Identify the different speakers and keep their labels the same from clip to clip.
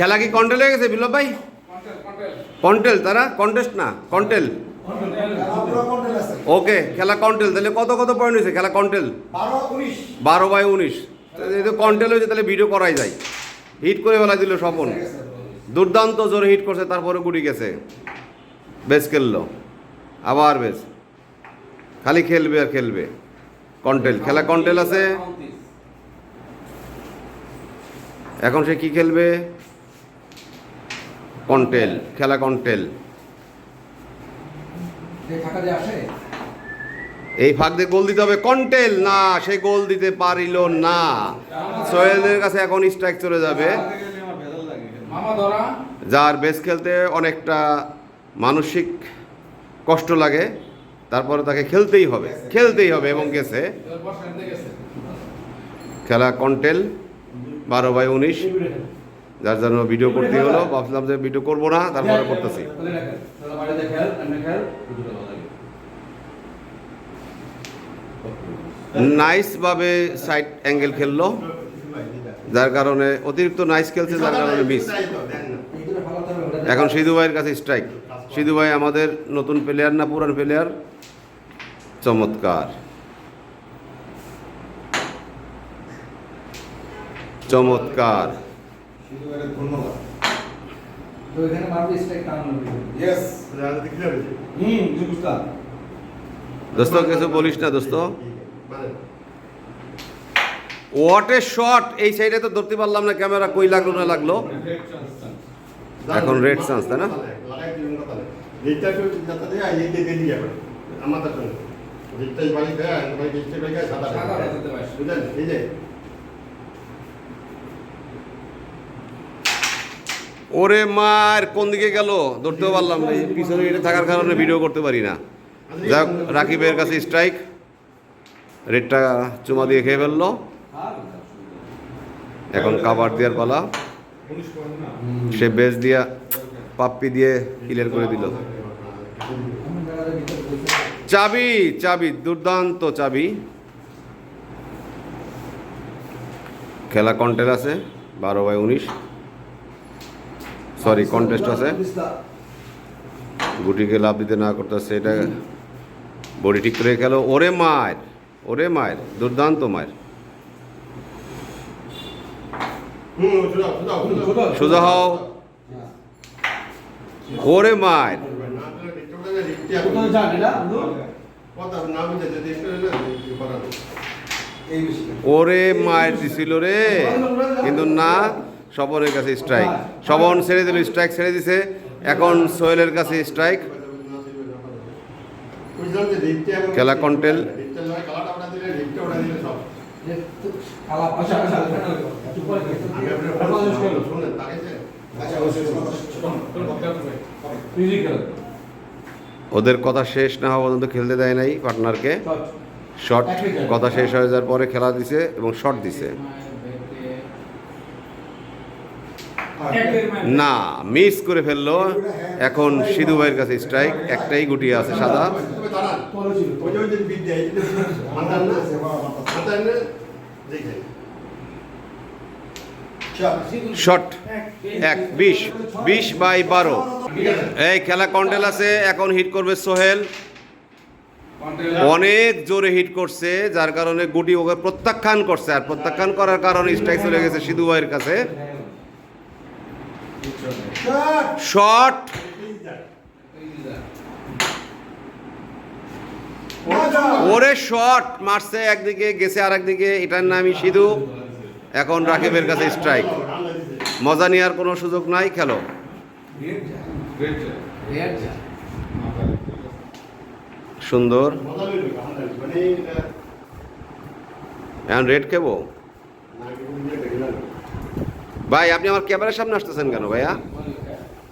Speaker 1: খেলা কি কন্টেল হয়ে গেছে, বিপ্লব ভাই? কন্টেল, তারা? কন্টেস্ট না, কন্টেল। ওকে, খেলা কন্টেল, তাহলে কত কত পয়েন্ট হয়েছে খেলা কন্টেল?
Speaker 2: বারো
Speaker 1: বাই উনিশ। কন্টেল হয়েছে, তাহলে ভিডিও করাই যায়। হিট করে বেলা দিল স্বপন। দুর্দান্ত জোরে হিট করছে, তারপরে গুটি গেছে। বেশ খেললো। আবার বেশ। খালি খেলবে আর খেলবে। কন্টেল, খেলা কন্টেল আছে। এখন সে কি খেলবে? কন্টেল খেলা কন্টেল। এই ফাঁক দিয়ে গোল দিতে হবে। কন্টেল না সে গোল দিতে পারিল না। সোহেলের কাছে এখন স্ট্রাইক চলে যাবে। যার বেস খেলতে অনেকটা মানসিক কষ্ট লাগে তারপরে তাকে খেলতেই হবে। খেলতেই হবে এবং গেছে। খেলা কন্টেল বারো বাই উনিশ। যার জন্য ভিডিও করতে হলো ভাবছিলাম যে ভিডিও করব না তারপরে করতেছি। নাইসভাবে সাইড অ্যাঙ্গেল খেললো যার কারণে অতিরিক্ত নাইস খেলছে যার কারণে মিস এখন সিধু ভাইয়ের কাছে স্ট্রাইক সিধু ভাই আমাদের নতুন প্লেয়ার না পুরান প্লেয়ার চমৎকার। চমৎকার।
Speaker 2: ধন্যবাদ। তো এখানে মারবে স্ট্রাইক টানানো
Speaker 3: ইয়েস
Speaker 2: হুম বুঝতা
Speaker 1: দোস্ত কিছু বলিস না দোস্ত। ওয়াট এ শট এই সাইডে তো ধরতে পারলাম না ক্যামেরা কই লাগল না লাগল। এখন red chance, তাই না? ওরে মার, কোন দিকে গেল? ধরতেও পারলাম না পিছনে এটা থাকার কারণে ভিডিও করতে পারি না। যাক, রাকিবের কাছে স্ট্রাইক রেডটা চুমা দিয়ে খেয়ে ফেলল। এখন কাবার দেওয়ার পালা। সে বেস দিয়া পাপ্পি দিয়ে ক্লিয়ার করে দিল। চাবি চাবি, দুর্দান্ত চাবি। খেলা কন্টেল আছে, বারো বাই উনিশ। সরি কন্টেস্ট আছে। গুটিকে লাভ দিতে না করতেছে, এটা বডি ঠিক করে খেলো। ওরে মায়ের ওরে মায়ের, দুর্দান্ত মায়ের। সোজা হও। ওরে মায়ের। ওরে মায়ের দিছিল রে। কিন্তু না। স্বপনের কাছে স্ট্রাইক স্বপন ছেড়ে দিল স্ট্রাইক ছেড়ে দিছে। এখন সোহেলের কাছে স্ট্রাইক খেলা কন্টেল। ওদের কথা শেষ না হওয়া পর্যন্ত খেলতে দেয় নাই পার্টনারকে। শট কথা শেষ হয়ে যাওয়ার পরে খেলা দিছে এবং শট দিছে। না, মিস করে ফেলল। এখন সিধু ভাইয়ের কাছে স্ট্রাইক একটাই গুটিয়ে আছে সাদা। শট এক, বিশ বিশ বাই বারো। এই খেলা কন্টেল আছে, এখন হিট করবে সোহেল। অনেক জোরে হিট করছে, যার কারণে গুটি ওকে প্রত্যাখ্যান করছে। আর প্রত্যাখ্যান করার কারণে স্ট্রাইক চলে গেছে সিধু ভাইয়ের কাছে। শট ওরে শট মারছে একদিকে গেছে আর একদিকে এটার নামই সিধু। এখন রাকিবের কাছে স্ট্রাইক মজা নেওয়ার কোনো সুযোগ নাই খেলো। সুন্দর। এখন রেড খেবো? ভাই, আপনি আমার ক্যামেরার সামনে আসতেছেন কেন ভাইয়া?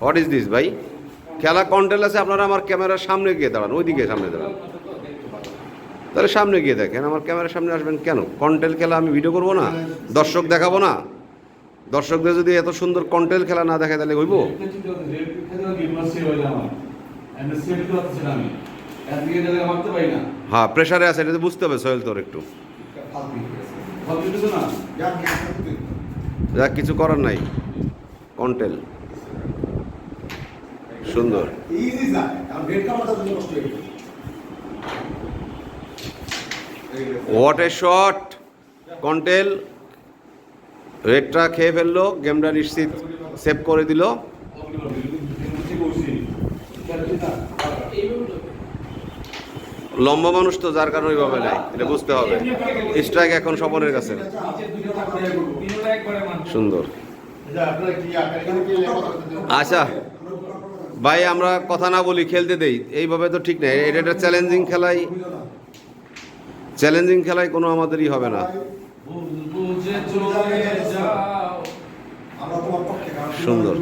Speaker 1: হোয়াট ইজ দিস ভাই? খেলা কন্টেল আছে, আপনারা আমার ক্যামেরার সামনে গিয়ে দাঁড়ান, ওইদিকে সামনে দাঁড়ান। তাহলে সামনে গিয়ে দেখেন, আমার ক্যামেরার সামনে আসবেন কেন? কন্টেল খেলা আমি ভিডিও করব না? দর্শক দেখাবো না? দর্শকদের যদি এত সুন্দর কন্টেল খেলা না দেখায়, তাহলে হইব? হ্যাঁ প্রেশারে আছে, এটা বুঝতে হবে, সোহেল তোর একটু। যাক কিছু করার নাই কন্টেল সুন্দর।
Speaker 3: হয়ে
Speaker 1: হোয়াট এ শট কন্টেল রেডটা খেয়ে ফেলল গেমটা নিশ্চিত সেভ করে দিল। লম্বা মানুষ তো যার কারণে ওইভাবে নেয় এটা বুঝতে হবে। স্ট্রাইক এখন স্বপনের কাছে। সুন্দর। আচ্ছা ভাই আমরা কথা না বলি খেলতে দেই। এইভাবে তো ঠিক নেই। এটা একটা চ্যালেঞ্জিং খেলাই। চ্যালেঞ্জিং খেলায় কোনো আমাদেরই হবে না। সুন্দর।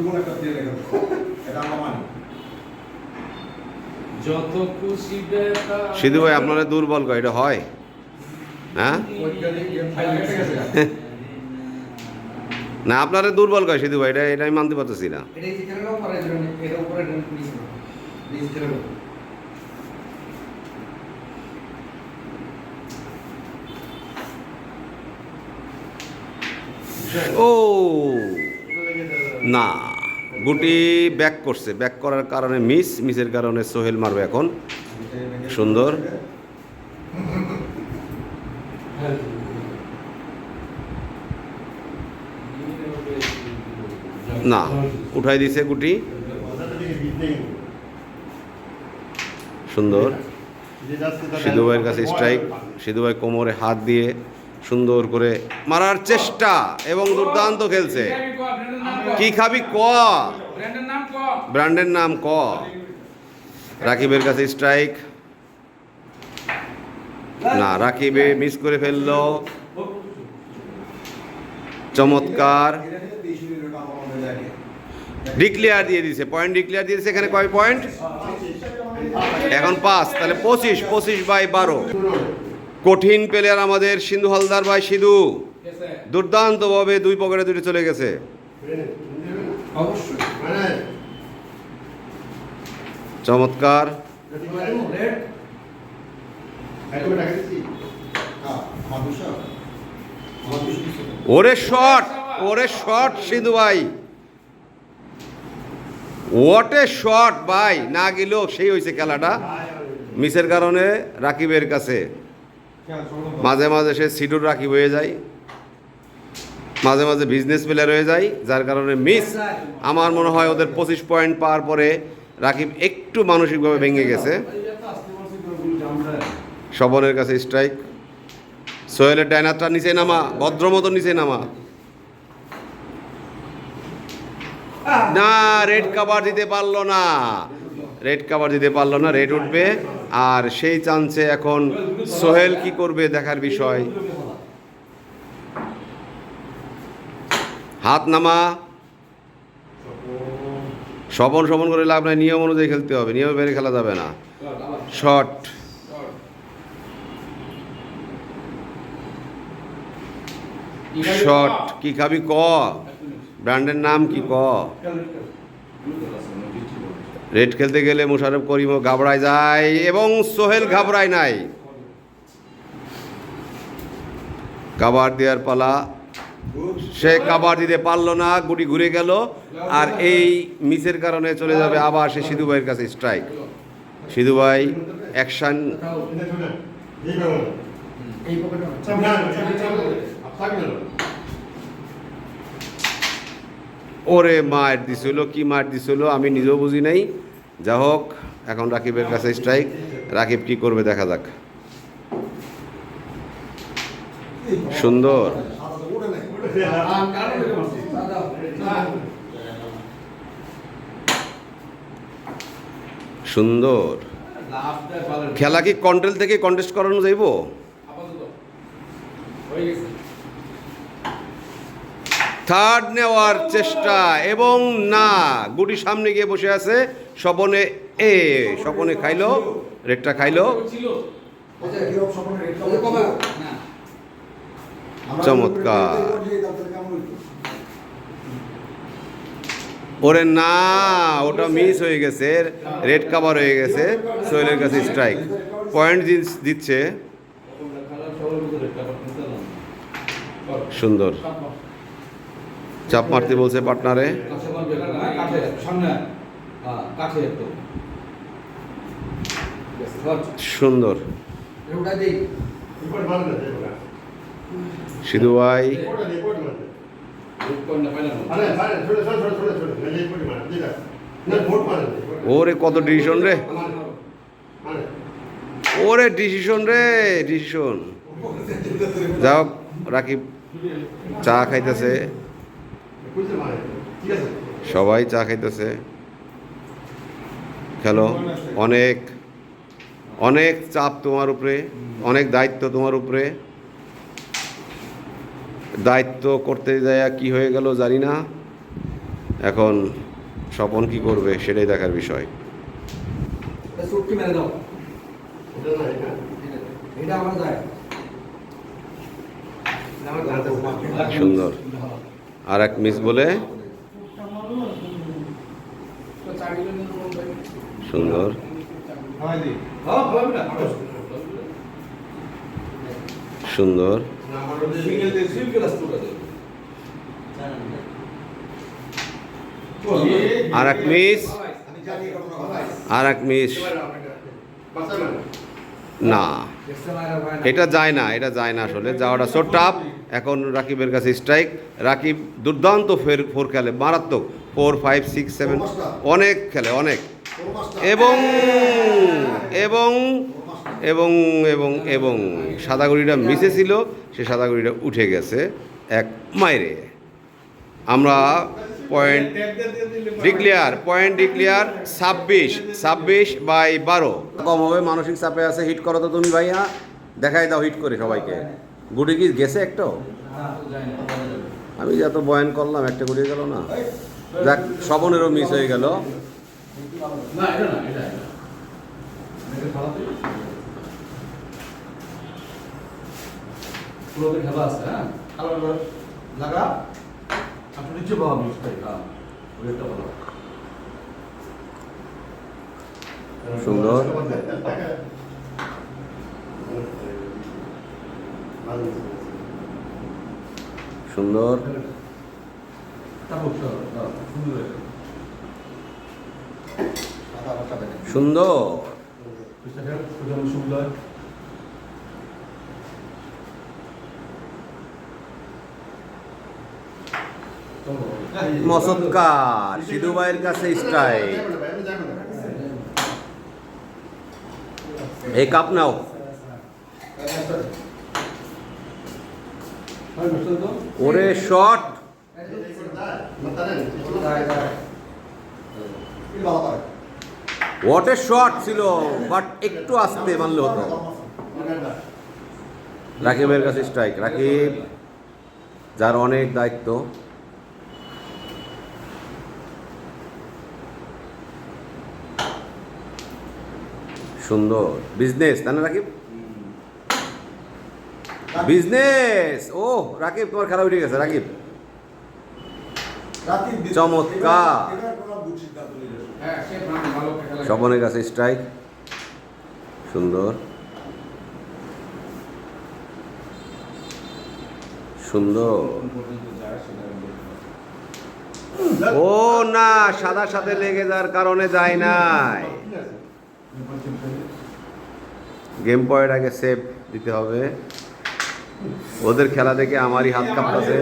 Speaker 1: সিধু ভাই আপনারা দুর্বল কয় এটা হয়? হ্যাঁ? না আপনারা দুর্বল কয় সিধু ভাই এটা এটা আমি মানতে পারতেছি না। ও না গুটি ব্যাক করছে। ব্যাক করার কারণে মিস মিসের কারণে সোহেল মারবে এখন। সুন্দর। না, উঠাই দিছে গুটি সুন্দর। সিধু ভাইয়ের কাছে স্ট্রাইক সিধু ভাই কোমরে হাত দিয়ে সুন্দর করে মারার চেষ্টা এবং দুর্দান্ত খেলছে। কি খাবি ক?
Speaker 2: ব্র্যান্ডের নাম ক?
Speaker 1: রাকিবের কাছে স্ট্রাইক না, রাকিবে মিস করে ফেলল। চমৎকার। ডিক্লেয়ার দিয়ে দিছে পয়েন্ট ডিক্লেয়ার দিয়ে দিছে এখানে কয় পয়েন্ট এখন পাঁচ, তাহলে পঁচিশ পঁচিশ বাই বারো। কঠিন প্লেয়ার আমাদের সিন্ধু হালদার ভাই সিধু। দুর্দান্তভাবে দুই পকেটে দুটি চলে গেছে। চমৎকার। ওরে শট ওরে শট সিধু ভাই। ওয়াট শট ভাই। না গেলেও সেই হয়েছে খেলাটা। মিসের কারণে রাকিবের কাছে মাঝে মাঝে সে সিডুর রাকিব হয়ে যায়। মাঝে মাঝে বিজনেস প্লেয়ার হয়ে যায়, যার কারণে মিস আমার মনে হয় ওদের পঁচিশ পয়েন্ট পাওয়ার পরে রাকিব একটু মানসিকভাবে ভেঙে গেছে। স্বপনের কাছে স্ট্রাইক সোহেলের ডাইনারটা নিচে নামা ভদ্র মতো নিচে নামা। না রেড কাভার দিতে পারল না। রেড কাভার দিতে পারল না রেড উঠবে। আর সেই চান্সে এখন সোহেল কি করবে দেখার বিষয়। হাত নামা। স্বপন স্বপন করে লাভ নাই, নিয়ম অনুযায়ী খেলতে হবে, নিয়ম বেড়ে খেলা যাবে না। শট শট কি খাবি? ক ব্র্যান্ডের নাম কি? ক। রেড খেলতে গেলে মুশারফ করিমও ঘাবড়ায় যায় এবং সোহেল ঘাবড়ায় নাই। কাবার দেওয়ার পালা। সে কাবার দিতে পারল না, গুটি ঘুরে গেল আর এই মিসের কারণে চলে যাবে আবার সে সিধু ভাইয়ের কাছে স্ট্রাইক সিধু ভাই অ্যাকশন
Speaker 2: এই
Speaker 1: ওরে মার দিছিল, কি মার দিছিল, আমি নিজেও বুঝি নাই। যা হোক, এখন রাকিবের কাছে স্ট্রাইক রাকিব কি করবে দেখা যাক। সুন্দর। সুন্দর। খেলা কি কন্ট্রোল থেকে কন্টেস্ট করানো যাইব? থার্ড নেওয়ার চেষ্টা এবং না গুটি সামনে গিয়ে বসে আছে, স্বপনে এ, স্বপনে খাইলো রেটটা খাইলো। চমৎকার। ওরে না, ওটা মিস হয়ে গেছে রেড কাভার হয়ে গেছে, সোহেলের কাছে স্ট্রাইক পয়েন্ট দিচ্ছে। সুন্দর। চাপ মারতে বলছে পার্টনারে। সুন্দর। সিধু ভাই। ওরে কত ডিসিশন রে। ওরে ডিসিশন রে ডিসিশন যাও রাকিব চা খাইতেছে
Speaker 4: বুঝতে মানে ঠিক আছে
Speaker 1: সবাই চা খাইতেছে। খেলো। অনেক অনেক চাপ তোমার উপরে, অনেক দায়িত্ব তোমার উপরে। দায়িত্ব করতে যায় কি হয়ে গেল জানি না। এখন স্বপন কি করবে সেটাই দেখার বিষয়। সুন্দর। আর এক মিস বলে, সুন্দর। সুন্দর। আর এক মিস। আর এক মিস। না, এটা যায় না, এটা যায় না আসলে, যাওয়াটা সো টাফ এখন রাকিবের কাছে স্ট্রাইক রাকিব দুর্দান্ত ফের ফোর খেলে, মারাত্মক। ফোর ফাইভ সিক্স সেভেন অনেক খেলে, অনেক। এবং এবং এবং এবং এবং সাদাগুড়িটা মিসে ছিল, সে সাদাগুড়িটা উঠে গেছে এক মাইরে। আমরা পয়েন্ট ডিক্লিয়ার পয়েন্ট ডিক্লিয়ার ছাব্বিশ ছাব্বিশ বাই বারো। কম হবে, মানসিক চাপে আছে হিট করো তো তুমি ভাইয়া। দেখাই দাও হিট করে সবাইকে। গুটি কি গেছে একটাও? আমি যত বয়ান করলাম একটা গুটি গেল না। দেখ স্বপনেরও মিস হয়ে গেল।
Speaker 3: লাগা
Speaker 2: আপনি নিচে বাবা হ্যাঁ ওইটা
Speaker 1: সুন্দর। সুন্দর।
Speaker 2: সুন্দর।
Speaker 1: মসৎকার। সিধু ভাইয়ের কাছে স্ট্রাইক এই কাপ নাও। ওরে শট। এ শট ছিল বাট একটু আসতে মানলে হতো। রাকিবের কাছে স্ট্রাইক রাকিব, যার অনেক দায়িত্ব। সুন্দর। বিজনেস তাই না রাকিব? বিজনেস ও রাকিব তোমার খেলা উঠে গেছে রাকিব চমৎকার। কাছে স্ট্রাইক সুন্দর। সুন্দর। ও না, সাদা সাথে লেগে যাওয়ার কারণে যায় নাই। গেম পয়েন্ট আগে সেভ দিতে হবে। ওদের খেলা দেখে আমারই হাত কাঁপতেছে।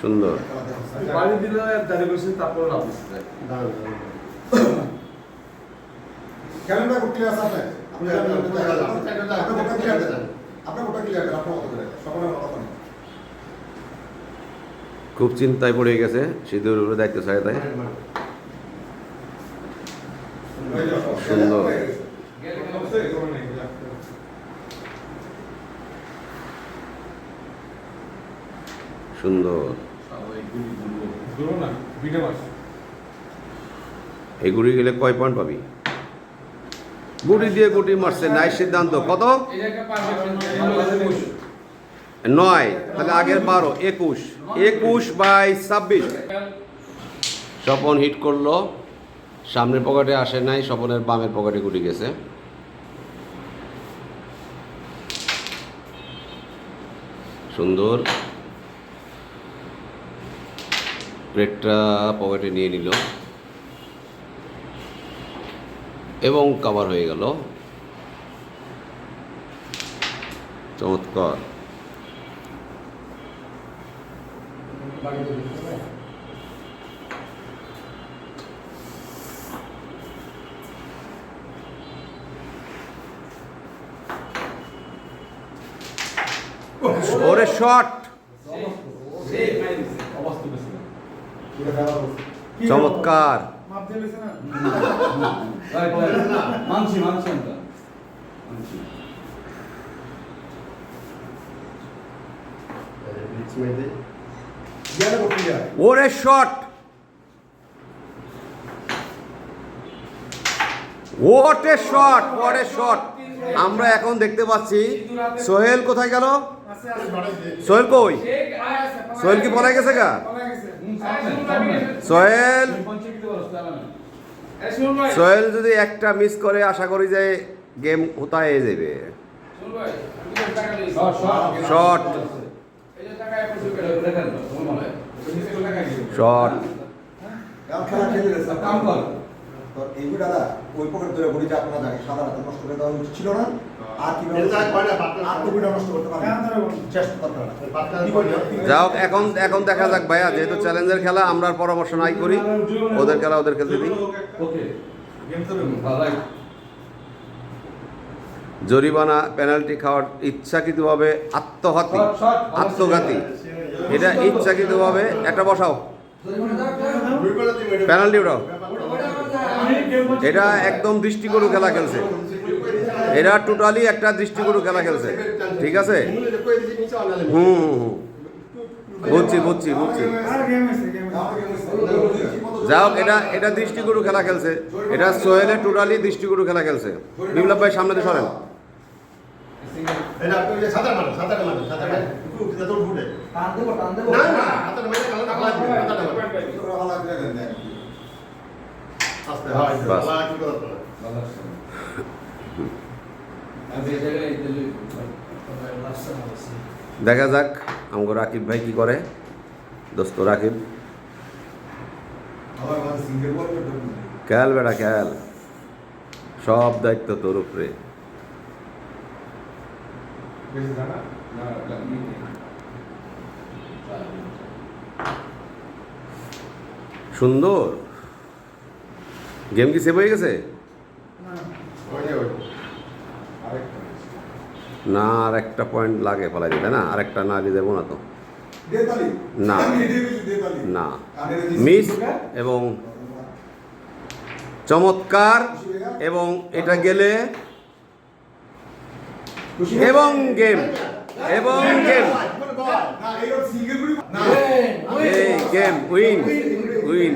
Speaker 1: সুন্দর। খুব চিন্তায় পড়ে গেছে, সিঁদুর উপরে দায়িত্ব ছাড়ে তাই? সুন্দর। সুন্দর। এই গুড়ি গেলে। কয় পয়েন্ট পাবি? গুটি দিয়ে গুটি মারছে নাই সিদ্ধান্ত। কত? নয়। তাহলে আগের বারো একুশ। একুশ বাই ছাব্বিশ। স্বপন হিট করল। সামনের পকেটে আসে নাই স্বপনের বামের পকেটে গুটি গেছে। সুন্দর। প্লেটটা পকেটে নিয়ে নিল। এবং কাভার হয়ে গেল। চমৎকার।
Speaker 3: ইয়ারে করতে ইয়ার।
Speaker 1: ওরে শট। ওট শট এ শট। আমরা এখন দেখতে পাচ্ছি, সোহেল কোথায় গেল সোহেল কই সোহেল কি পলাই গেছে গা। সোহেল। সোহেল যদি একটা মিস করে, আশা করি যে গেম হোতায় যাবে
Speaker 2: হয়।
Speaker 1: শট
Speaker 3: তো এইগুলো দাদা, ওই পকেট ধরে বলি যে আপনারা জানেন, সাদা রাতে নষ্ট করে দেওয়া উচিত ছিল না। আর নষ্ট করতে। চেষ্টা করতে বলি?
Speaker 1: যাও এখন এখন দেখা যাক ভাইয়া যেহেতু চ্যালেঞ্জের খেলা আমরা আর পরামর্শ নাই করি ওদের খেলা ওদের খেলতে দিই
Speaker 2: ওকে। হ্যাঁ, right.
Speaker 1: জরিমানা পেনাল্টি খাওয়ার ইচ্ছাকৃতভাবে আত্মঘাতী। আত্মঘাতী এটা ইচ্ছাকৃতভাবে একটা বসাও পেনাল্টি উঠাও এটা একদম দৃষ্টিকটু খেলা খেলছে এরা টোটালি একটা দৃষ্টিকটু খেলা খেলছে ঠিক আছে। হুম হুম, হুম। বুঝছি বুঝছি বুঝছি। যাই হোক এটা এটা দৃষ্টিকটু খেলা খেলছে এটা সোহেলে টোটালি দৃষ্টিকটু খেলা খেলছে বিপ্লব ভাই সামনে তো সরেন।
Speaker 4: না, না,
Speaker 3: দেখ।
Speaker 4: হয়,
Speaker 1: যাক আমগো রাকিব ভাই কি করে। দোস্ত রাকিব। খেয়াল বেটা খেল সব দায়িত্ব তোর উপরে। সুন্দর। গেম কি সেভ হয়ে গেছে। না আর একটা পয়েন্ট লাগে ফলাই দিতে না? আর একটা না দিয়ে দেবো না তো। না। না। মিস এবং চমৎকার এবং এটা গেলে এবং গেম এবং গেম। Game win win